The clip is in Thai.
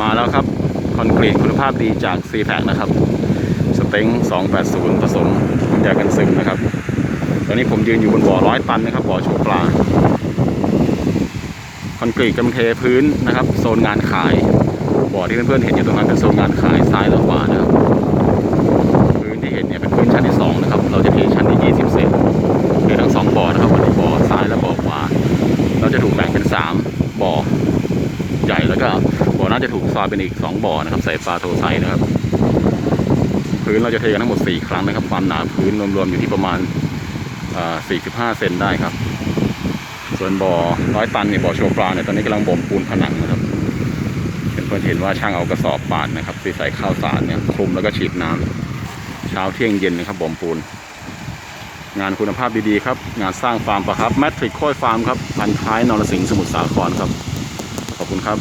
มาแล้วครับ คอนกรีตคุณภาพดีจาก c p a c นะครับสเต็ง280 ผสมน้ำยากันซึมนะครับ ตอนนี้ผมยืนอยู่บนบ่อร้อยตันนะครับบ่อโชว์ปลา คอนกรีตกำลังเทพื้นนะครับ โซนงานขาย บ่อที่เพื่อนๆเห็นอยู่ตรงนั้นเป็นโซนงานขายซ้ายและขวานะครับพื้นที่เห็นเนี่ยเป็นพื้นชั้นที่สองนะครับเราจะเทชั้นที่ 20 เซนเททั้งสองบ่อนะครับวันนี้บ่อซ้ายและบ่อขวา เราจะถูกแบ่งเป็น 3 บ่อใหญ่แล้วก็ บ่อน่าจะถูกซอยเป็นอีก 2 บ่อนะครับใส่ปลาโทไซนะครับ พื้นเราจะเทกันทั้งหมด 4 ครั้งนะครับ ความหนาพื้นรวมๆอยู่ที่ประมาณ45 เซนได้ครับ ส่วนบ่อร้อยตันเนี่ยบ่อโชว์ปลาเนี่ยตอนนี้กำลังบ่มปูนผนังนะครับเพื่อนๆเห็นว่าช่างเอากระสอบปาดนะครับที่ใส่ข้าวสารเนี่ยคลุมแล้วก็ฉีดน้ำเช้าเที่ยงเย็นนะครับบ่มปูน งานคุณภาพดีๆครับ งานสร้างฟาร์มปะครับแมทริกโค้ยฟาร์มครับพันท้ายนรสิงห์สมุทรสาครครับ ขอบคุณครับ